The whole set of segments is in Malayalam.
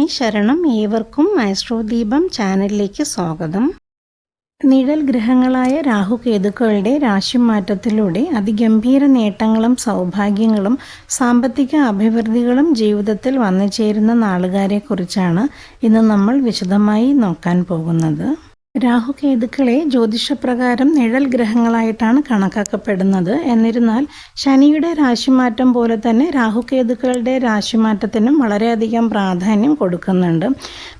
അമ്മേ ശരണം ഏവർക്കും ആസ്ട്രോദീപം ചാനലിലേക്ക് സ്വാഗതം. നിഴൽ ഗ്രഹങ്ങളായ രാഹുകേതുക്കളുടെ രാശിമാറ്റത്തിലൂടെ അതിഗംഭീര നേട്ടങ്ങളും സൗഭാഗ്യങ്ങളും സാമ്പത്തിക അഭിവൃദ്ധികളും ജീവിതത്തിൽ വന്നു ചേരുന്ന നാളുകാരെക്കുറിച്ചാണ് ഇന്ന് നമ്മൾ വിശദമായി നോക്കാൻ പോകുന്നത്. രാഹുകേതുക്കളെ ജ്യോതിഷപ്രകാരം നിഴൽ ഗ്രഹങ്ങളായിട്ടാണ് കണക്കാക്കപ്പെടുന്നത്. എന്നിരുന്നാൽ ശനിയുടെ രാശിമാറ്റം പോലെ തന്നെ രാഹുകേതുക്കളുടെ രാശിമാറ്റത്തിനും വളരെയധികം പ്രാധാന്യം കൊടുക്കുന്നുണ്ട്.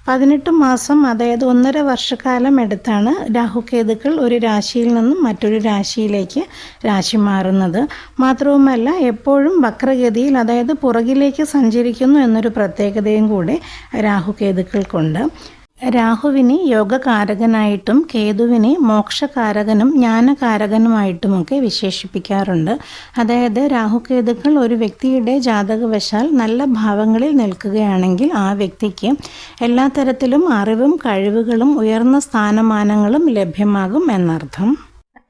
പതിനെട്ട് മാസം അതായത് ഒന്നര വർഷക്കാലം എടുത്താണ് രാഹുകേതുക്കൾ ഒരു രാശിയിൽ നിന്നും മറ്റൊരു രാശിയിലേക്ക് രാശി മാറുന്നത്. മാത്രവുമല്ല എപ്പോഴും വക്രഗതിയിൽ അതായത് പുറകിലേക്ക് സഞ്ചരിക്കുന്നു എന്നൊരു പ്രത്യേകതയും കൂടെ രാഹുകേതുക്കൾക്കുണ്ട്. രാഹുവിനെ യോഗകാരകനായിട്ടും കേതുവിനെ മോക്ഷകാരകനും ജ്ഞാനകാരകനുമായിട്ടുമൊക്കെ വിശേഷിപ്പിക്കാറുണ്ട്. അതായത് രാഹുകേതുക്കൾ ഒരു വ്യക്തിയുടെ ജാതകവശാൽ നല്ല ഭാവങ്ങളിൽ നിൽക്കുകയാണെങ്കിൽ ആ വ്യക്തിക്ക് എല്ലാ തരത്തിലും അറിവും കഴിവുകളും ഉയർന്ന സ്ഥാനമാനങ്ങളും ലഭ്യമാകും എന്നർത്ഥം.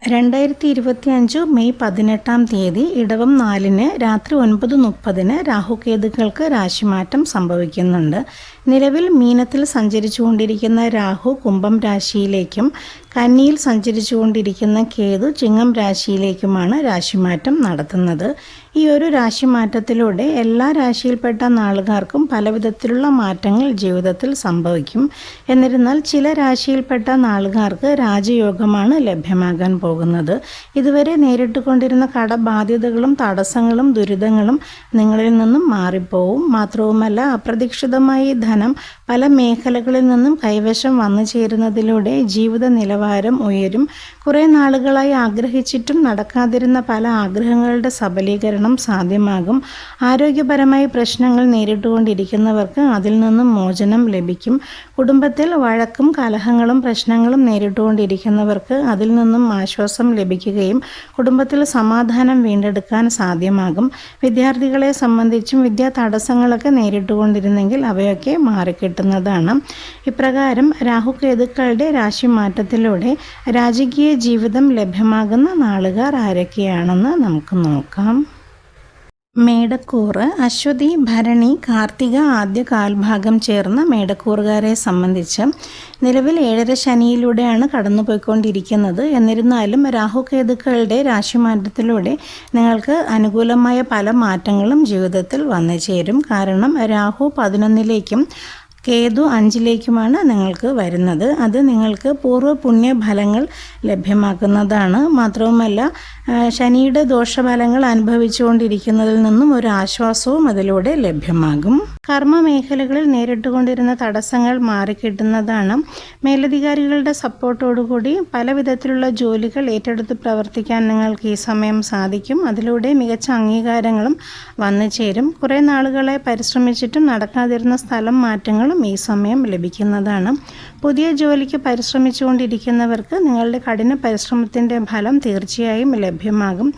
രണ്ടായിരത്തി ഇരുപത്തി അഞ്ച് മെയ് പതിനെട്ടാം തീയതി ഇടവം നാലിന് രാത്രി ഒൻപത് മുപ്പതിന് രാഹുകേതുക്കൾക്ക് രാശിമാറ്റം സംഭവിക്കുന്നുണ്ട്. നിലവിൽ മീനത്തിൽ സഞ്ചരിച്ചുകൊണ്ടിരിക്കുന്ന രാഹു കുംഭം രാശിയിലേക്കും കന്നിയിൽ സഞ്ചരിച്ചുകൊണ്ടിരിക്കുന്ന കേതു ചിങ്ങം രാശിയിലേക്കുമാണ് രാശിമാറ്റം നടത്തുന്നത്. ഈ ഒരു രാശിമാറ്റത്തിലൂടെ എല്ലാ രാശിയിൽപ്പെട്ട നാളുകാർക്കും പലവിധത്തിലുള്ള മാറ്റങ്ങൾ ജീവിതത്തിൽ സംഭവിക്കും. എന്നിരുന്നാൽ ചില രാശിയിൽപ്പെട്ട നാളുകാർക്ക് രാജയോഗമാണ് ലഭ്യമാകാൻ പോകുന്നത്. ഇതുവരെ നേരിട്ടുകൊണ്ടിരുന്ന കടബാധ്യതകളും തടസ്സങ്ങളും ദുരിതങ്ങളും നിങ്ങളിൽ നിന്നും മാറിപ്പോവും. മാത്രവുമല്ല അപ്രതീക്ഷിതമായി ധനം പല മേഖലകളിൽ നിന്നും കൈവശം വന്നു ചേരുന്നതിലൂടെ ജീവിത നിലവാരം ഉയരും. കുറേ നാളുകളായി ആഗ്രഹിച്ചിട്ടും നടക്കാതിരുന്ന പല ആഗ്രഹങ്ങളുടെ സബലീകരണം സാധ്യമാകും. ആരോഗ്യപരമായി പ്രശ്നങ്ങൾ നേരിട്ടുകൊണ്ടിരിക്കുന്നവർക്ക് അതിൽ നിന്നും മോചനം ലഭിക്കും. കുടുംബത്തിൽ വഴക്കും കലഹങ്ങളും പ്രശ്നങ്ങളും നേരിട്ടുകൊണ്ടിരിക്കുന്നവർക്ക് അതിൽ നിന്നും ആശ്വാസം ലഭിക്കുകയും കുടുംബത്തിൽ സമാധാനം വീണ്ടെടുക്കാൻ സാധ്യമാകും. വിദ്യാർത്ഥികളെ സംബന്ധിച്ചും വിദ്യാ തടസ്സങ്ങളൊക്കെ നേരിട്ടുകൊണ്ടിരുന്നെങ്കിൽ അവയൊക്കെ മാറിക്കിട്ടുന്നതാണ് ഇപ്രകാരം രാഹുകേതുക്കളുടെ രാശിമാറ്റത്തിലൂടെ രാജകീയ ജീവിതം ലഭ്യമാകുന്ന നാളുകാർ ആരൊക്കെയാണെന്ന് നമുക്ക് നോക്കാം. മേടക്കൂറ് അശ്വതി ഭരണി കാർത്തിക ആദ്യ കാൽഭാഗം ചേർന്ന മേടക്കൂറുകാരെ സംബന്ധിച്ച് നിലവിൽ ഏഴര ശനിയിലൂടെയാണ് കടന്നുപോയിക്കൊണ്ടിരിക്കുന്നത്. എന്നിരുന്നാലും രാഹുകേതുക്കളുടെ രാശിമാറ്റത്തിലൂടെ നിങ്ങൾക്ക് അനുകൂലമായ പല മാറ്റങ്ങളും ജീവിതത്തിൽ വന്നു ചേരും. കാരണം രാഹു പതിനൊന്നിലേക്കും കേതു അഞ്ചിലേക്കുമാണ് നിങ്ങൾക്ക് വരുന്നത്. അത് നിങ്ങൾക്ക് പൂർവ പുണ്യഫലങ്ങൾ ലഭ്യമാക്കുന്നതാണ്. മാത്രവുമല്ല ശനിയുടെ ദോഷഫലങ്ങൾ അനുഭവിച്ചുകൊണ്ടിരിക്കുന്നതിൽ നിന്നും ഒരു ആശ്വാസവും അതിലൂടെ ലഭ്യമാകും. കർമ്മ മേഖലകളിൽ നേരിട്ടുകൊണ്ടിരുന്ന തടസ്സങ്ങൾ മാറിക്കിട്ടുന്നതാണ്. മേലധികാരികളുടെ സപ്പോർട്ടോടുകൂടി പല വിധത്തിലുള്ള ജോലികൾ ഏറ്റെടുത്ത് പ്രവർത്തിക്കാൻ നിങ്ങൾക്ക് ഈ സമയം സാധിക്കും. അതിലൂടെ മികച്ച അംഗീകാരങ്ങളും വന്നു ചേരും കുറേ നാളുകളെ പരിശ്രമിച്ചിട്ടും നടക്കാതിരുന്ന സ്ഥലം മാറ്റങ്ങളും ഈ സമയം ലഭിക്കുന്നതാണ്. പുതിയ ജോലിക്ക് പരിശ്രമിച്ചുകൊണ്ടിരിക്കുന്നവർക്ക് നിങ്ങളുടെ കഠിന പരിശ്രമത്തിന്റെ ഫലം തീർച്ചയായും ലഭ്യമാകും.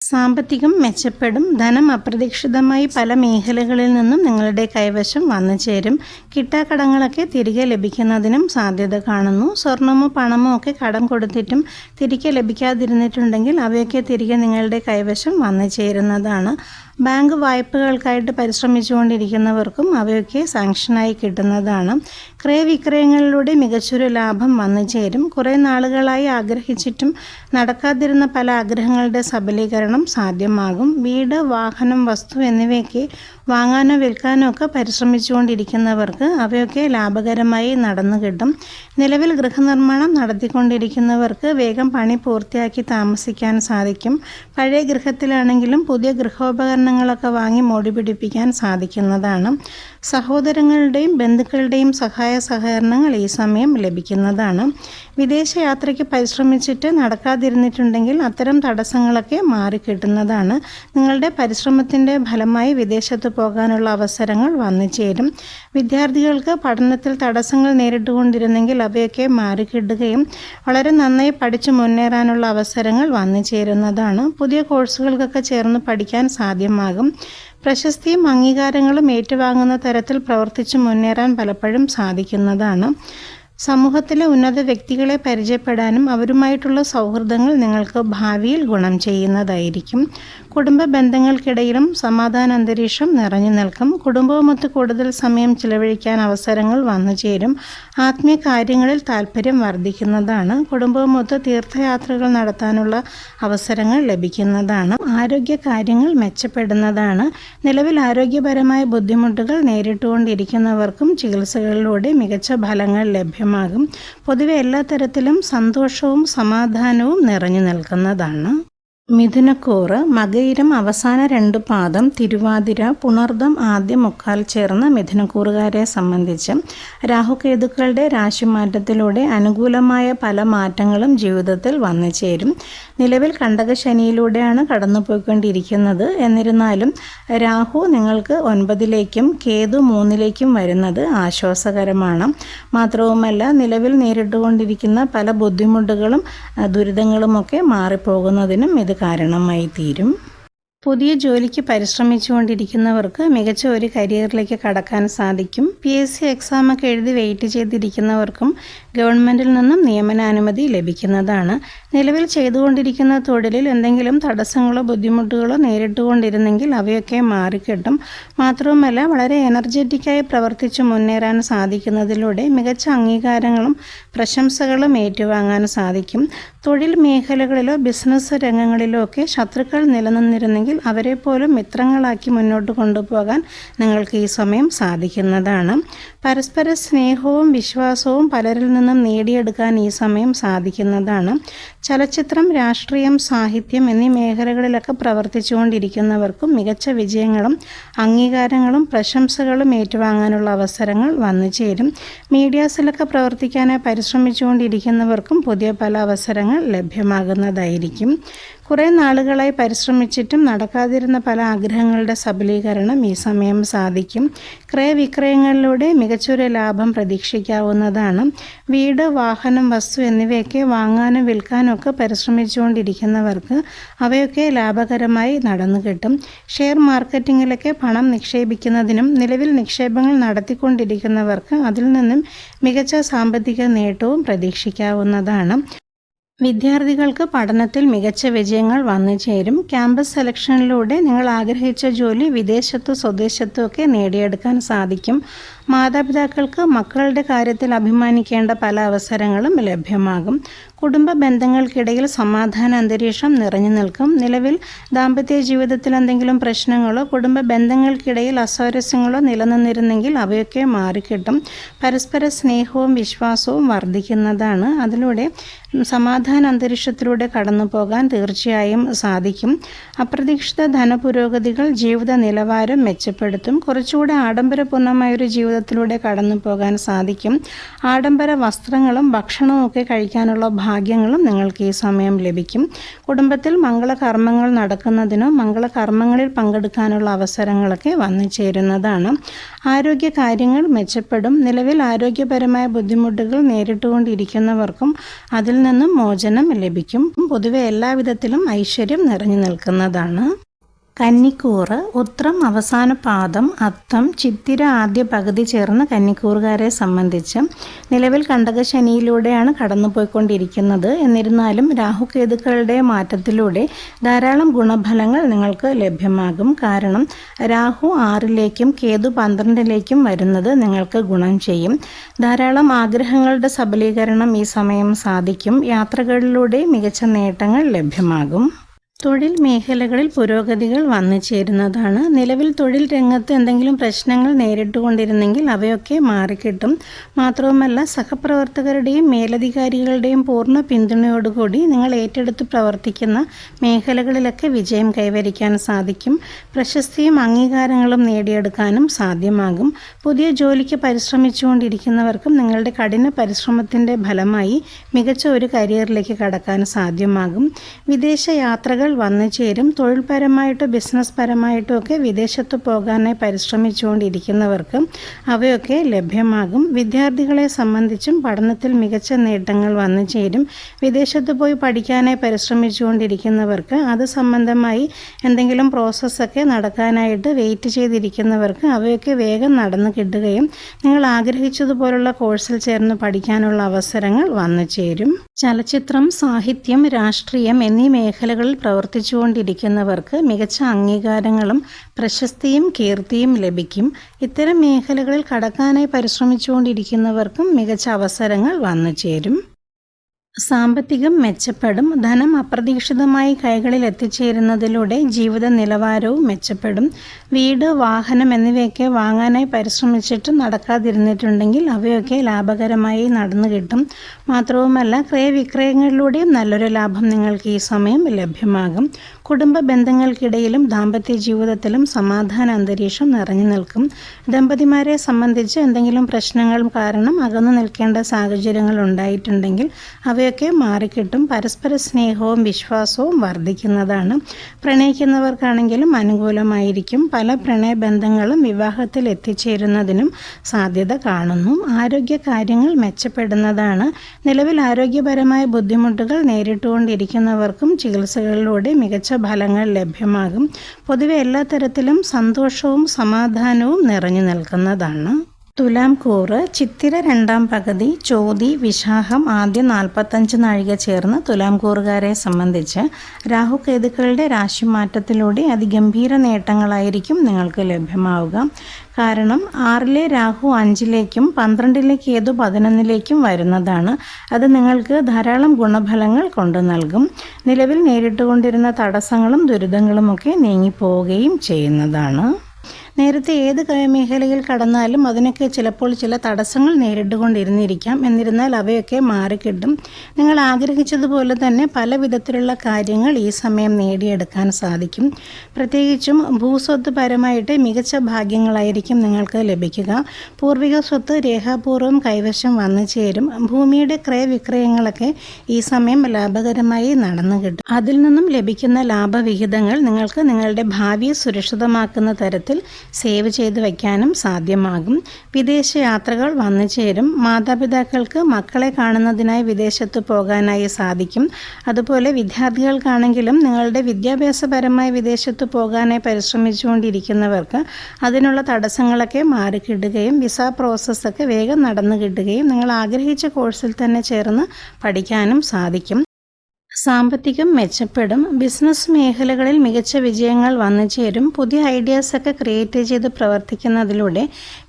സാമ്പത്തികം മെച്ചപ്പെടും. ധനം അപ്രതീക്ഷിതമായി പല മേഖലകളിൽ നിന്നും നിങ്ങളുടെ കൈവശം വന്നു ചേരും. കിട്ടാക്കടങ്ങളൊക്കെ തിരികെ ലഭിക്കുന്നതിനും സാധ്യത കാണുന്നു. സ്വർണമോ പണമോ ഒക്കെ കടം കൊടുത്തിട്ടും തിരികെ ലഭിക്കാതിരുന്നിട്ടുണ്ടെങ്കിൽ അവയൊക്കെ തിരികെ നിങ്ങളുടെ കൈവശം വന്നു ചേരുന്നതാണ്. ബാങ്ക് വായ്പകൾക്കായിട്ട് പരിശ്രമിച്ചുകൊണ്ടിരിക്കുന്നവർക്കും അവയൊക്കെ സാങ്ഷനായി കിട്ടുന്നതാണ്. ക്രയവിക്രയങ്ങളിലൂടെ മികച്ചൊരു ലാഭം വന്നു ചേരും. കുറേ നാളുകളായി ആഗ്രഹിച്ചിട്ടും നടക്കാതിരുന്ന പല ആഗ്രഹങ്ങളുടെ സബലീകരണം സാധ്യമാകും. വീട് വാഹനം വസ്തു എന്നിവയൊക്കെ വാങ്ങാനോ വിൽക്കാനോ ഒക്കെ പരിശ്രമിച്ചുകൊണ്ടിരിക്കുന്നവർക്ക് അവയൊക്കെ ലാഭകരമായി നടന്നു കിട്ടും. നിലവിൽ ഗൃഹനിർമ്മാണം നടത്തിക്കൊണ്ടിരിക്കുന്നവർക്ക് വേഗം പണി പൂർത്തിയാക്കി താമസിക്കാൻ സാധിക്കും. പഴയ ഗൃഹത്തിലാണെങ്കിലും പുതിയ ഗൃഹോപകരണങ്ങളൊക്കെ വാങ്ങി മോടി പിടിപ്പിക്കാൻ സാധിക്കുന്നതാണ്. സഹോദരങ്ങളുടെയും ബന്ധുക്കളുടെയും സഹായ സഹകരണങ്ങൾ ഈ സമയം ലഭിക്കുന്നതാണ്. വിദേശയാത്രയ്ക്ക് പരിശ്രമിച്ചിട്ട് നടക്കാതിരുന്നിട്ടുണ്ടെങ്കിൽ അത്തരം തടസ്സങ്ങളൊക്കെ മാറിക്കിട്ടുന്നതാണ്. നിങ്ങളുടെ പരിശ്രമത്തിന്റെ ഫലമായി വിദേശത്ത് പോകാനുള്ള അവസരങ്ങൾ വന്നു ചേരും. വിദ്യാർത്ഥികൾക്ക് പഠനത്തിൽ തടസ്സങ്ങൾ നേരിട്ടുകൊണ്ടിരുന്നെങ്കിൽ അവയൊക്കെ മാറിക്കിട്ടുകയും വളരെ നന്നായി പഠിച്ചു മുന്നേറാനുള്ള അവസരങ്ങൾ വന്നു ചേരുന്നതാണ്. പുതിയ കോഴ്സുകൾക്കൊക്കെ ചേർന്ന് പഠിക്കാൻ സാധ്യമാകും. പ്രശസ്തിയും അംഗീകാരങ്ങളും ഏറ്റുവാങ്ങുന്ന തരത്തിൽ പ്രവർത്തിച്ചു മുന്നേറാൻ പലപ്പോഴും സാധിക്കുന്നതാണ്. സമൂഹത്തിലെ ഉന്നത വ്യക്തികളെ പരിചയപ്പെടാനും അവരുമായിട്ടുള്ള സൗഹൃദങ്ങൾ നിങ്ങൾക്ക് ഭാവിയിൽ ഗുണം ചെയ്യുന്നതായിരിക്കും. കുടുംബ ബന്ധങ്ങൾക്കിടയിലും സമാധാന അന്തരീക്ഷം നിറഞ്ഞു നിൽക്കും. കുടുംബവുമൊത്ത് കൂടുതൽ സമയം ചിലവഴിക്കാൻ അവസരങ്ങൾ വന്നു ചേരും. ആത്മീയ കാര്യങ്ങളിൽ താല്പര്യം വർദ്ധിക്കുന്നതാണ്. കുടുംബവുമൊത്ത് തീർത്ഥയാത്രകൾ നടത്താനുള്ള അവസരങ്ങൾ ലഭിക്കുന്നതാണ്. ആരോഗ്യ കാര്യങ്ങൾ മെച്ചപ്പെടുന്നതാണ്. നിലവിൽ ആരോഗ്യപരമായ ബുദ്ധിമുട്ടുകൾ നേരിട്ടുകൊണ്ടിരിക്കുന്നവർക്കും ചികിത്സകളിലൂടെ മികച്ച ഫലങ്ങൾ ലഭ്യമാകും. പൊതുവെ എല്ലാ തരത്തിലും സന്തോഷവും സമാധാനവും നിറഞ്ഞു നിൽക്കുന്നതാണ്. മിഥുനക്കൂറ് മകയിരം അവസാന രണ്ട് പാദം തിരുവാതിര പുണർദം ആദ്യം മുക്കാൽ ചേർന്ന മിഥുനക്കൂറുകാരെ സംബന്ധിച്ച് രാഹുകേതുക്കളുടെ രാശിമാറ്റത്തിലൂടെ അനുകൂലമായ പല മാറ്റങ്ങളും ജീവിതത്തിൽ വന്നു ചേരും. നിലവിൽ കണ്ടകശനിയിലൂടെയാണ് കടന്നുപോയിക്കൊണ്ടിരിക്കുന്നത്. എന്നിരുന്നാലും രാഹു നിങ്ങൾക്ക് ഒൻപതിലേക്കും കേതു മൂന്നിലേക്കും വരുന്നത് ആശ്വാസകരമാണ്. മാത്രവുമല്ല നിലവിൽ നേരിട്ടുകൊണ്ടിരിക്കുന്ന പല ബുദ്ധിമുട്ടുകളും ദുരിതങ്ങളുമൊക്കെ മാറിപ്പോകുന്നതിനും ഇത് കാരണമായി തീരും. പുതിയ ജോലിക്ക് പരിശ്രമിച്ചുകൊണ്ടിരിക്കുന്നവർക്ക് മികച്ച ഒരു കരിയറിലേക്ക് കടക്കാൻ സാധിക്കും. പി. എസ്. സി. എക്സാമൊക്കെ എഴുതി വെയിറ്റ് ചെയ്തിരിക്കുന്നവർക്കും ഗവൺമെന്റിൽ നിന്നും നിയമനാനുമതി ലഭിക്കുന്നതാണ്. നിലവിൽ ചെയ്തുകൊണ്ടിരിക്കുന്ന തൊഴിലിൽ എന്തെങ്കിലും തടസ്സങ്ങളോ ബുദ്ധിമുട്ടുകളോ നേരിട്ടുകൊണ്ടിരുന്നെങ്കിൽ അവയൊക്കെ മാറിക്കിട്ടും. മാത്രവുമല്ല വളരെ എനർജറ്റിക്കായി പ്രവർത്തിച്ച് മുന്നേറാൻ സാധിക്കുന്നതിലൂടെ മികച്ച അംഗീകാരങ്ങളും പ്രശംസകളും ഏറ്റുവാങ്ങാൻ സാധിക്കും. തൊഴിൽ മേഖലകളിലോ ബിസിനസ് രംഗങ്ങളിലോ ഒക്കെ ശത്രുക്കൾ നിലനിന്നിരുന്നെങ്കിൽ അവരെ പോലും മിത്രങ്ങളാക്കി മുന്നോട്ട് കൊണ്ടുപോകാൻ നിങ്ങൾക്ക് ഈ സമയം സാധിക്കുന്നതാണ്. പരസ്പര സ്നേഹവും വിശ്വാസവും പലരിൽ നിന്നും നേടിയെടുക്കാൻ ഈ സമയം സാധിക്കുന്നതാണ്. ചലച്ചിത്രം രാഷ്ട്രീയം സാഹിത്യം എന്നീ മേഖലകളിലൊക്കെ പ്രവർത്തിച്ചുകൊണ്ടിരിക്കുന്നവർക്കും മികച്ച വിജയങ്ങളും അംഗീകാരങ്ങളും പ്രശംസകളും ഏറ്റുവാങ്ങാനുള്ള അവസരങ്ങൾ വന്നു ചേരും. മീഡിയാസിലൊക്കെ പ്രവർത്തിക്കാനായി പരിശ്രമിച്ചുകൊണ്ടിരിക്കുന്നവർക്കും പുതിയ പല അവസരങ്ങൾ ലഭ്യമാകുന്നതായിരിക്കും. കുറേ നാളുകളായി പരിശ്രമിച്ചിട്ടും നടക്കാതിരുന്ന പല ആഗ്രഹങ്ങളുടെ സബലീകരണം ഈ സമയം സാധിക്കും. ക്രയവിക്രയങ്ങളിലൂടെ മികച്ചൊരു ലാഭം പ്രതീക്ഷിക്കാവുന്നതാണ്. വീട് വാഹനം വസ്തു എന്നിവയൊക്കെ വാങ്ങാനും വിൽക്കാനും ഒക്കെ പരിശ്രമിച്ചുകൊണ്ടിരിക്കുന്നവർക്ക് അവയൊക്കെ ലാഭകരമായി നടന്നു കിട്ടും. ഷെയർ മാർക്കറ്റിങ്ങിലൊക്കെ പണം നിക്ഷേപിക്കുന്നതിനും നിലവിൽ നിക്ഷേപങ്ങൾ നടത്തിക്കൊണ്ടിരിക്കുന്നവർക്ക് അതിൽ നിന്നും മികച്ച സാമ്പത്തിക നേട്ടവും പ്രതീക്ഷിക്കാവുന്നതാണ്. വിദ്യാർത്ഥികൾക്ക് പഠനത്തിൽ മികച്ച വിജയങ്ങൾ വന്നു ചേരും. ക്യാമ്പസ് സെലക്ഷനിലൂടെ നിങ്ങൾ ആഗ്രഹിച്ച ജോലി വിദേശത്തു സ്വദേശത്തും ഒക്കെ നേടിയെടുക്കാൻ സാധിക്കും. മാതാപിതാക്കൾക്ക് മക്കളുടെ കാര്യത്തിൽ അഭിമാനിക്കേണ്ട പല അവസരങ്ങളും ലഭ്യമാകും. കുടുംബ ബന്ധങ്ങൾക്കിടയിൽ സമാധാന അന്തരീക്ഷം നിറഞ്ഞു നിൽക്കും. നിലവിൽ ദാമ്പത്യ ജീവിതത്തിൽ എന്തെങ്കിലും പ്രശ്നങ്ങളോ കുടുംബ ബന്ധങ്ങൾക്കിടയിൽ അസ്വാരസ്യങ്ങളോ നിലനിന്നിരുന്നെങ്കിൽ അവയൊക്കെ മാറിക്കിട്ടും. പരസ്പര സ്നേഹവും വിശ്വാസവും വർദ്ധിക്കുന്നതാണ്. അതിലൂടെ സമാധാന അന്തരീക്ഷത്തിലൂടെ കടന്നു പോകാൻ തീർച്ചയായും സാധിക്കും. അപ്രതീക്ഷിത ധനപുരോഗതികൾ ജീവിത നിലവാരം മെച്ചപ്പെടുത്തും. കുറച്ചുകൂടെ ആഡംബരപൂർണമായൊരു ജീവിതത്തിലൂടെ കടന്നു പോകാൻ സാധിക്കും. ആഡംബര വസ്ത്രങ്ങളും ഭക്ഷണവും ഒക്കെ കഴിക്കാനുള്ള ഭാഗ്യങ്ങളും നിങ്ങൾക്ക് ഈ സമയം ലഭിക്കും. കുടുംബത്തിൽ മംഗളകർമ്മങ്ങൾ നടക്കുന്നതിനോ മംഗളകർമ്മങ്ങളിൽ പങ്കെടുക്കാനുള്ള അവസരങ്ങളൊക്കെ വന്നു ചേരുന്നതാണ്. ആരോഗ്യ കാര്യങ്ങൾ മെച്ചപ്പെടും. നിലവിൽ ആരോഗ്യപരമായ ബുദ്ധിമുട്ടുകൾ നേരിട്ടുകൊണ്ടിരിക്കുന്നവർക്കും അതിൽ നിന്നും മോചനം ലഭിക്കും. പൊതുവെ എല്ലാവിധത്തിലും ഐശ്വര്യം നിറഞ്ഞു നിൽക്കുന്നതാണ്. കന്നിക്കൂറ്. ഉത്രം അവസാന പാദം അത്തം ചിത്തിര ആദ്യ പകുതി ചേർന്ന കന്നിക്കൂറുകാരെ സംബന്ധിച്ച്. നിലവിൽ കണ്ടകശനിയിലൂടെയാണ് കടന്നുപോയിക്കൊണ്ടിരിക്കുന്നത്. എന്നിരുന്നാലും രാഹുകേതുക്കളുടെ മാറ്റത്തിലൂടെ ധാരാളം ഗുണഫലങ്ങൾ നിങ്ങൾക്ക് ലഭ്യമാകും. കാരണം രാഹു ആറിലേക്കും കേതു പന്ത്രണ്ടിലേക്കും വരുന്നത് നിങ്ങൾക്ക് ഗുണം ചെയ്യും. ധാരാളം ആഗ്രഹങ്ങളുടെ സബലീകരണം ഈ സമയം സാധിക്കും. യാത്രകളിലൂടെ മികച്ച നേട്ടങ്ങൾ ലഭ്യമാകും. തൊഴിൽ മേഖലകളിൽ പുരോഗതികൾ വന്നു ചേരുന്നതാണ്. നിലവിൽ തൊഴിൽ രംഗത്ത് എന്തെങ്കിലും പ്രശ്നങ്ങൾ നേരിട്ടുകൊണ്ടിരുന്നെങ്കിൽ അവയൊക്കെ മാറിക്കിട്ടും. മാത്രവുമല്ല സഹപ്രവർത്തകരുടെയും മേലധികാരികളുടെയും പൂർണ പിന്തുണയോടുകൂടി നിങ്ങൾ ഏറ്റെടുത്ത് പ്രവർത്തിക്കുന്ന മേഖലകളിലൊക്കെ വിജയം കൈവരിക്കാൻ സാധിക്കും. പ്രശസ്തിയും അംഗീകാരങ്ങളും നേടിയെടുക്കാനും സാധ്യമാകും. പുതിയ ജോലിക്ക് പരിശ്രമിച്ചുകൊണ്ടിരിക്കുന്നവർക്കും നിങ്ങളുടെ കഠിന പരിശ്രമത്തിന്റെ ഫലമായി മികച്ച ഒരു കരിയറിലേക്ക് കടക്കാൻ സാധ്യമാകും. വിദേശ യാത്രകൾ വന്നു ചേരും. തൊഴിൽപരമായിട്ടും ബിസിനസ് പരമായിട്ടും ഒക്കെ വിദേശത്ത് പോകാനായി പരിശ്രമിച്ചുകൊണ്ടിരിക്കുന്നവർക്കും അവയൊക്കെ ലഭ്യമാകും. വിദ്യാർത്ഥികളെ സംബന്ധിച്ചും പഠനത്തിൽ മികച്ച നേട്ടങ്ങൾ വന്നു ചേരും. വിദേശത്ത് പോയി പഠിക്കാനായി പരിശ്രമിച്ചുകൊണ്ടിരിക്കുന്നവർക്ക് അത് സംബന്ധമായി എന്തെങ്കിലും പ്രോസസ്സൊക്കെ നടക്കാനായിട്ട് വെയിറ്റ് ചെയ്തിരിക്കുന്നവർക്ക് അവയൊക്കെ വേഗം നടന്നു കിട്ടുകയും നിങ്ങൾ ആഗ്രഹിച്ചതുപോലുള്ള കോഴ്സിൽ ചേർന്ന് പഠിക്കാനുള്ള അവസരങ്ങൾ വന്നു ചേരും. ചലച്ചിത്രം സാഹിത്യം രാഷ്ട്രീയം എന്നീ മേഖലകളിൽ പ്രവർത്തിച്ചുകൊണ്ടിരിക്കുന്നവർക്ക് മികച്ച അംഗീകാരങ്ങളും പ്രശസ്തിയും കീർത്തിയും ലഭിക്കും. ഇത്തരം മേഖലകളിൽ കടക്കാനായി പരിശ്രമിച്ചുകൊണ്ടിരിക്കുന്നവർക്കും മികച്ച അവസരങ്ങൾ വന്നു ചേരും സാമ്പത്തികം മെച്ചപ്പെടും ധനം അപ്രതീക്ഷിതമായി കൈകളിൽ എത്തിച്ചേരുന്നതിലൂടെ ജീവിത നിലവാരവും മെച്ചപ്പെടും. വീട് വാഹനം എന്നിവയൊക്കെ വാങ്ങാനായി പരിശ്രമിച്ചിട്ട് നടക്കാതിരുന്നിട്ടുണ്ടെങ്കിൽ അവയൊക്കെ ലാഭകരമായി നടന്നു കിട്ടും. മാത്രവുമല്ല ക്രയവിക്രയങ്ങളിലൂടെയും നല്ലൊരു ലാഭം നിങ്ങൾക്ക് ഈ സമയം ലഭ്യമാകും. കുടുംബ ബന്ധങ്ങൾക്കിടയിലും ദാമ്പത്യ ജീവിതത്തിലും സമാധാന അന്തരീക്ഷം നിറഞ്ഞു നിൽക്കും. ദമ്പതിമാരെ സംബന്ധിച്ച് എന്തെങ്കിലും പ്രശ്നങ്ങൾ കാരണം അകന്നു നിൽക്കേണ്ട സാഹചര്യങ്ങൾ ഉണ്ടായിട്ടുണ്ടെങ്കിൽ അവയൊക്കെ മാറിക്കിട്ടും. പരസ്പര സ്നേഹവും വിശ്വാസവും വർദ്ധിക്കുന്നതാണ്. പ്രണയിക്കുന്നവർക്കാണെങ്കിലും അനുകൂലമായിരിക്കും. പല പ്രണയബന്ധങ്ങളും വിവാഹത്തിൽ എത്തിച്ചേരുന്നതിനും സാധ്യത കാണുന്നു. ആരോഗ്യ കാര്യങ്ങൾ മെച്ചപ്പെടുന്നതാണ്. നിലവിൽ ആരോഗ്യപരമായ ബുദ്ധിമുട്ടുകൾ നേരിട്ടുകൊണ്ടിരിക്കുന്നവർക്കും ചികിത്സകളിലൂടെ മികച്ച ഫലങ്ങൾ ലഭ്യമാകും. പൊതുവെ എല്ലാ തരത്തിലും സന്തോഷവും സമാധാനവും നിറഞ്ഞു നിൽക്കുന്നതാണ്. തുലാം കൂറ് ചിത്തിര രണ്ടാം പകുതി ചോതി വിശാഖം ആദ്യ നാൽപ്പത്തഞ്ച് നാഴിക ചേർന്ന് തുലാം കൂറുകാരെ സംബന്ധിച്ച് രാഹുകേതുക്കളുടെ രാശിമാറ്റത്തിലൂടെ അതിഗംഭീര നേട്ടങ്ങളായിരിക്കും നിങ്ങൾക്ക് ലഭ്യമാവുക. കാരണം ആറിലെ രാഹു അഞ്ചിലേക്കും പന്ത്രണ്ടിലെ കേതു പതിനൊന്നിലേക്കും വരുന്നതാണ്. അത് നിങ്ങൾക്ക് ധാരാളം ഗുണഫലങ്ങൾ കൊണ്ടു നൽകും. നിലവിൽ നേരിട്ടുകൊണ്ടിരുന്ന തടസ്സങ്ങളും ദുരിതങ്ങളുമൊക്കെ നീങ്ങിപ്പോവുകയും ചെയ്യുന്നതാണ്. നേരത്തെ ഏത് മേഖലയിൽ കടന്നാലും അതിനൊക്കെ ചിലപ്പോൾ ചില തടസ്സങ്ങൾ നേരിട്ടുകൊണ്ടിരുന്നിരിക്കാം. എന്നിരുന്നാൽ അവയൊക്കെ മാറിക്കിട്ടും. നിങ്ങൾ ആഗ്രഹിച്ചതുപോലെ തന്നെ പല വിധത്തിലുള്ള കാര്യങ്ങൾ ഈ സമയം നേടിയെടുക്കാൻ സാധിക്കും. പ്രത്യേകിച്ചും ഭൂസ്വത്ത് പരമായിട്ട് മികച്ച ഭാഗ്യങ്ങളായിരിക്കും നിങ്ങൾക്ക് ലഭിക്കുക. പൂർവിക സ്വത്ത് രേഖാപൂർവം കൈവശം വന്നു ചേരും. ഭൂമിയുടെ ക്രയവിക്രയങ്ങളൊക്കെ ഈ സമയം ലാഭകരമായി നടന്നു കിട്ടും. അതിൽ നിന്നും ലഭിക്കുന്ന ലാഭവിഹിതങ്ങൾ നിങ്ങൾക്ക് നിങ്ങളുടെ ഭാവിയെ സുരക്ഷിതമാക്കുന്ന തരത്തിൽ സേവ് ചെയ്ത് വയ്ക്കാനും സാധ്യമാകും. വിദേശ യാത്രകൾ വന്നു ചേരും. മാതാപിതാക്കൾക്ക് മക്കളെ കാണുന്നതിനായി വിദേശത്ത് പോകാനായി സാധിക്കും. അതുപോലെ വിദ്യാർത്ഥികൾക്കാണെങ്കിലും നിങ്ങളുടെ വിദ്യാഭ്യാസപരമായി വിദേശത്ത് പോകാനായി പരിശ്രമിച്ചുകൊണ്ടിരിക്കുന്നവർക്ക് അതിനുള്ള തടസ്സങ്ങളൊക്കെ മാറിക്കിട്ടുകയും വിസ പ്രോസസ്സൊക്കെ വേഗം നടന്നു കിട്ടുകയും നിങ്ങൾ ആഗ്രഹിച്ച കോഴ്സിൽ തന്നെ ചേർന്ന് പഠിക്കാനും സാധിക്കും. സാമ്പത്തികം മെച്ചപ്പെടും. ബിസിനസ് മേഖലകളിൽ മികച്ച വിജയങ്ങൾ വന്നു ചേരും. പുതിയ ഐഡിയാസൊക്കെ ക്രിയേറ്റ് ചെയ്ത് പ്രവർത്തിക്കുന്നതിലൂടെ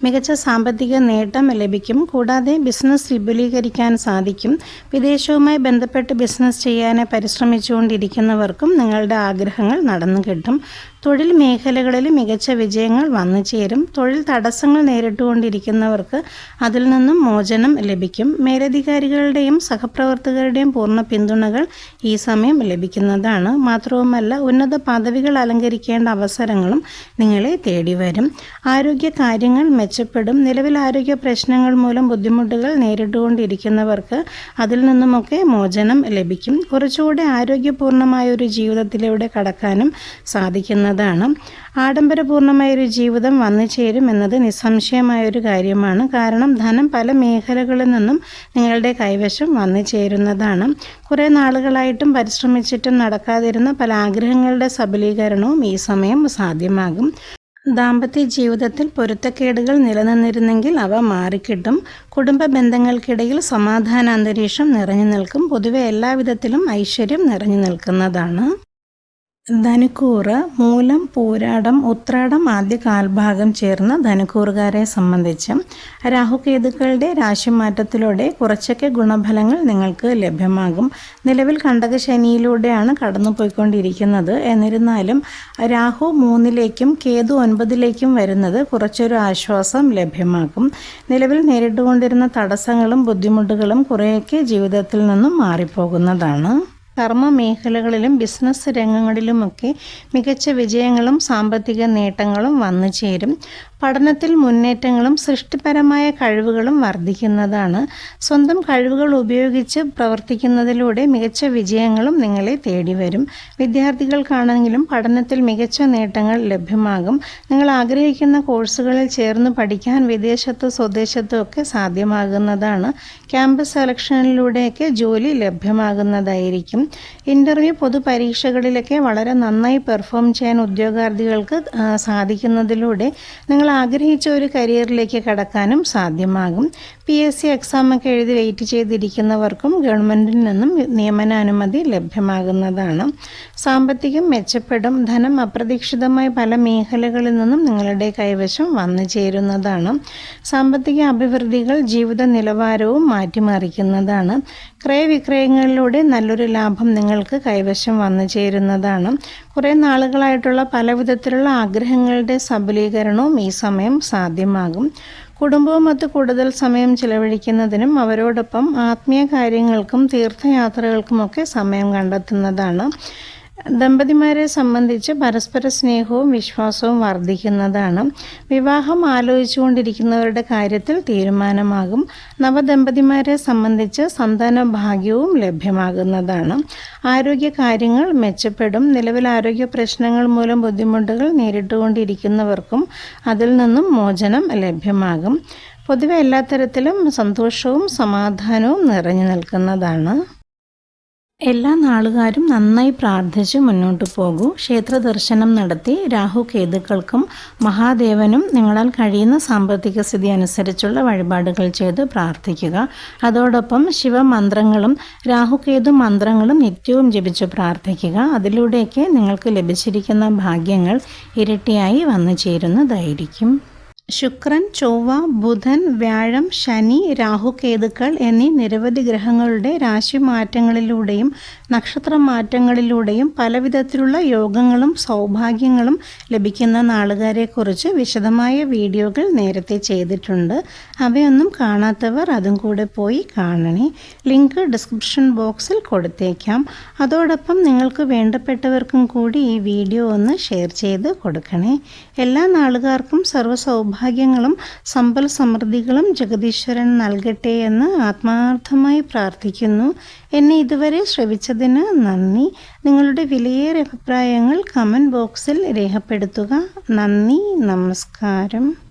മികച്ച സാമ്പത്തിക നേട്ടം ലഭിക്കും. കൂടാതെ ബിസിനസ് വിപുലീകരിക്കാൻ സാധിക്കും. വിദേശവുമായി ബന്ധപ്പെട്ട് ബിസിനസ് ചെയ്യാനായി പരിശ്രമിച്ചുകൊണ്ടിരിക്കുന്നവർക്കും നിങ്ങളുടെ ആഗ്രഹങ്ങൾ നടന്നു കിട്ടും. തൊഴിൽ മേഖലകളിൽ മികച്ച വിജയങ്ങൾ വന്നു ചേരും. തൊഴിൽ തടസ്സങ്ങൾ നേരിട്ടുകൊണ്ടിരിക്കുന്നവർക്ക് അതിൽ നിന്നും മോചനം ലഭിക്കും. മേലധികാരികളുടെയും സഹപ്രവർത്തകരുടെയും പൂർണ പിന്തുണകൾ ഈ സമയം ലഭിക്കുന്നതാണ്. മാത്രവുമല്ല ഉന്നത പദവികൾ അലങ്കരിക്കേണ്ട അവസരങ്ങളും നിങ്ങളെ തേടി വരും. ആരോഗ്യ കാര്യങ്ങൾ മെച്ചപ്പെടും. നിലവിൽ ആരോഗ്യ പ്രശ്നങ്ങൾ മൂലം ബുദ്ധിമുട്ടുകൾ നേരിട്ടുകൊണ്ടിരിക്കുന്നവർക്ക് അതിൽ നിന്നുമൊക്കെ മോചനം ലഭിക്കും. കുറച്ചുകൂടെ ആരോഗ്യപൂർണമായ ഒരു ജീവിതത്തിലൂടെ കടക്കാനും സാധിക്കുന്നതാണ് ആഡംബരപൂർണമായ ഒരു ജീവിതം വന്നു ചേരും എന്നത് നിസ്സംശയമായ ഒരു കാര്യമാണ്. കാരണം ധനം പല മേഖലകളിൽ നിന്നും നിങ്ങളുടെ കൈവശം വന്നു ചേരുന്നതാണ്. കുറേ നാളുകളായിട്ടും പരിശ്രമിച്ചിട്ടും നടക്കാതിരുന്ന പല ആഗ്രഹങ്ങളുടെ സബലീകരണവും ഈ സമയം സാധ്യമാകും. ദാമ്പത്യ ജീവിതത്തിൽ പൊരുത്തക്കേടുകൾ നിലനിന്നിരുന്നെങ്കിൽ അവ മാറിക്കിട്ടും. കുടുംബ ബന്ധങ്ങൾക്കിടയിൽ സമാധാന അന്തരീക്ഷം നിറഞ്ഞു നിൽക്കും. പൊതുവെ എല്ലാവിധത്തിലും ഐശ്വര്യം നിറഞ്ഞു നിൽക്കുന്നതാണ്. ധനുക്കൂറ് മൂലം പൂരാടം ഉത്രാടം ആദ്യ കാൽഭാഗം ചേർന്ന ധനുക്കൂറുകാരെ സംബന്ധിച്ച് രാഹുകേതുക്കളുടെ രാശിമാറ്റത്തിലൂടെ കുറച്ചൊക്കെ ഗുണഫലങ്ങൾ നിങ്ങൾക്ക് ലഭ്യമാകും. നിലവിൽ കണ്ടക ശനിയിലൂടെയാണ് കടന്നു കടന്നുപോയിക്കൊണ്ടിരിക്കുന്നത്. എന്നിരുന്നാലും രാഹു മൂന്നിലേക്കും കേതു ഒൻപതിലേക്കും വരുന്നത് കുറച്ചൊരു ആശ്വാസം ലഭ്യമാകും. നിലവിൽ നേരിട്ടുകൊണ്ടിരുന്ന തടസ്സങ്ങളും ബുദ്ധിമുട്ടുകളും കുറേയൊക്കെ ജീവിതത്തിൽ നിന്നും മാറിപ്പോകുന്നതാണ്. കർമ്മ മേഖലകളിലും ബിസിനസ് രംഗങ്ങളിലുമൊക്കെ മികച്ച വിജയങ്ങളും സാമ്പത്തിക നേട്ടങ്ങളും വന്നു ചേരും പഠനത്തിൽ മുന്നേറ്റങ്ങളും സൃഷ്ടിപരമായ കഴിവുകളും വർദ്ധിക്കുന്നതാണ്. സ്വന്തം കഴിവുകൾ ഉപയോഗിച്ച് പ്രവർത്തിക്കുന്നതിലൂടെ മികച്ച വിജയങ്ങളും നിങ്ങളെ തേടി വരും വിദ്യാർത്ഥികൾക്കാണെങ്കിലും പഠനത്തിൽ മികച്ച നേട്ടങ്ങൾ ലഭ്യമാകും. നിങ്ങൾ ആഗ്രഹിക്കുന്ന കോഴ്സുകളിൽ ചേർന്ന് പഠിക്കാൻ വിദേശത്ത് സ്വദേശത്തും ഒക്കെ സാധ്യമാകുന്നതാണ്. ക്യാമ്പസ് സെലക്ഷനിലൂടെയൊക്കെ ജോലി ലഭ്യമാകുന്നതായിരിക്കും. ഇന്റർവ്യൂ പൊതുപരീക്ഷകളിലൊക്കെ വളരെ നന്നായി പെർഫോം ചെയ്യാൻ ഉദ്യോഗാർത്ഥികൾക്ക് സാധിക്കുന്നതിലൂടെ നിങ്ങൾ ആഗ്രഹിച്ച ഒരു കരിയറിലേക്ക് കടക്കാനും സാധ്യമാകും. പി എസ് സി എക്സാമൊക്കെ എഴുതി വെയിറ്റ് ചെയ്തിരിക്കുന്നവർക്കും ഗവൺമെന്റിൽ നിന്നും നിയമനാനുമതി ലഭ്യമാകുന്നതാണ്. സാമ്പത്തികം മെച്ചപ്പെടും. ധനം അപ്രതീക്ഷിതമായ പല മേഖലകളിൽ നിന്നും നിങ്ങളുടെ കൈവശം വന്നു ചേരുന്നതാണ്. സാമ്പത്തിക അഭിവൃദ്ധികൾ ജീവിത നിലവാരവും മാറ്റിമറിക്കുന്നതാണ്. ക്രയവിക്രയങ്ങളിലൂടെ നല്ലൊരു ലാഭം നിങ്ങൾക്ക് കൈവശം വന്നു ചേരുന്നതാണ്. കുറേ നാളുകളായിട്ടുള്ള പല വിധത്തിലുള്ള ആഗ്രഹങ്ങളുടെ സബലീകരണവും ഈ സമയം സാധ്യമാകും. കുടുംബവുമൊത്ത് കൂടുതൽ സമയം ചിലവഴിക്കുന്നതിനും അവരോടൊപ്പം ആത്മീയ കാര്യങ്ങൾക്കും തീർത്ഥയാത്രകൾക്കുമൊക്കെ സമയം കണ്ടെത്തുന്നതാണ്. ദമ്പതിമാരെ സംബന്ധിച്ച് പരസ്പര സ്നേഹവും വിശ്വാസവും വർദ്ധിക്കുന്നതാണ്. വിവാഹം ആലോചിച്ചുകൊണ്ടിരിക്കുന്നവരുടെ കാര്യത്തിൽ തീരുമാനമാകും. നവദമ്പതിമാരെ സംബന്ധിച്ച് സന്താന ഭാഗ്യവും ലഭ്യമാകുന്നതാണ്. ആരോഗ്യ കാര്യങ്ങൾ മെച്ചപ്പെടും. നിലവിൽ ആരോഗ്യ പ്രശ്നങ്ങൾ മൂലം ബുദ്ധിമുട്ടുകൾ നേരിട്ടുകൊണ്ടിരിക്കുന്നവർക്കും അതിൽ നിന്നും മോചനം ലഭ്യമാകും. പൊതുവെ എല്ലാ തരത്തിലും സന്തോഷവും സമാധാനവും നിറഞ്ഞു നിൽക്കുന്നതാണ്. എല്ലാ നാളുകാരും നന്നായി പ്രാർത്ഥിച്ച് മുന്നോട്ട് പോകൂ. ക്ഷേത്ര ദർശനം നടത്തി രാഹു കേതുക്കൾക്കും മഹാദേവനും നിങ്ങളാൽ കഴിയുന്ന സാമ്പത്തിക സ്ഥിതി അനുസരിച്ചുള്ള വഴിപാടുകൾ ചെയ്ത് പ്രാർത്ഥിക്കുക. അതോടൊപ്പം ശിവമന്ത്രങ്ങളും രാഹുകേതു മന്ത്രങ്ങളും നിത്യവും ജപിച്ച് പ്രാർത്ഥിക്കുക. അതിലൂടെയൊക്കെ നിങ്ങൾക്ക് ലഭിച്ചിരിക്കുന്ന ഭാഗ്യങ്ങൾ ഇരട്ടിയായി വന്നു ചേരുന്നതായിരിക്കും ശുക്രൻ ചൊവ്വ ബുധൻ വ്യാഴം ശനി രാഹുകേതുക്കൾ എന്നീ നിരവധി ഗ്രഹങ്ങളുടെ രാശി രാശിമാറ്റങ്ങളിലൂടെയും നക്ഷത്ര മാറ്റങ്ങളിലൂടെയും പലവിധത്തിലുള്ള യോഗങ്ങളും സൗഭാഗ്യങ്ങളും ലഭിക്കുന്ന നാളുകാരെക്കുറിച്ച് വിശദമായ വീഡിയോകൾ നേരത്തെ ചെയ്തിട്ടുണ്ട്. അവയൊന്നും കാണാത്തവർ അതും കൂടെ പോയി കാണണേ. ലിങ്ക് ഡിസ്ക്രിപ്ഷൻ ബോക്സിൽ കൊടുത്തേക്കാം. അതോടൊപ്പം നിങ്ങൾക്ക് വേണ്ടപ്പെട്ടവർക്കും കൂടി ഈ വീഡിയോ ഒന്ന് ഷെയർ ചെയ്ത് കൊടുക്കണേ. എല്ലാ നാളുകാർക്കും സർവ സൗഭാഗ്യങ്ങളും സമ്പൽ സമൃദ്ധികളും ജഗദീശ്വരൻ നൽകട്ടെ എന്ന് ആത്മാർത്ഥമായി പ്രാർത്ഥിക്കുന്നു. എന്നെ ഇതുവരെ ശ്രവിച്ചതിന് നന്ദി. നിങ്ങളുടെ വിലയേറെ അഭിപ്രായങ്ങൾ കമന്റ് ബോക്സിൽ രേഖപ്പെടുത്തുക. നന്ദി. നമസ്കാരം.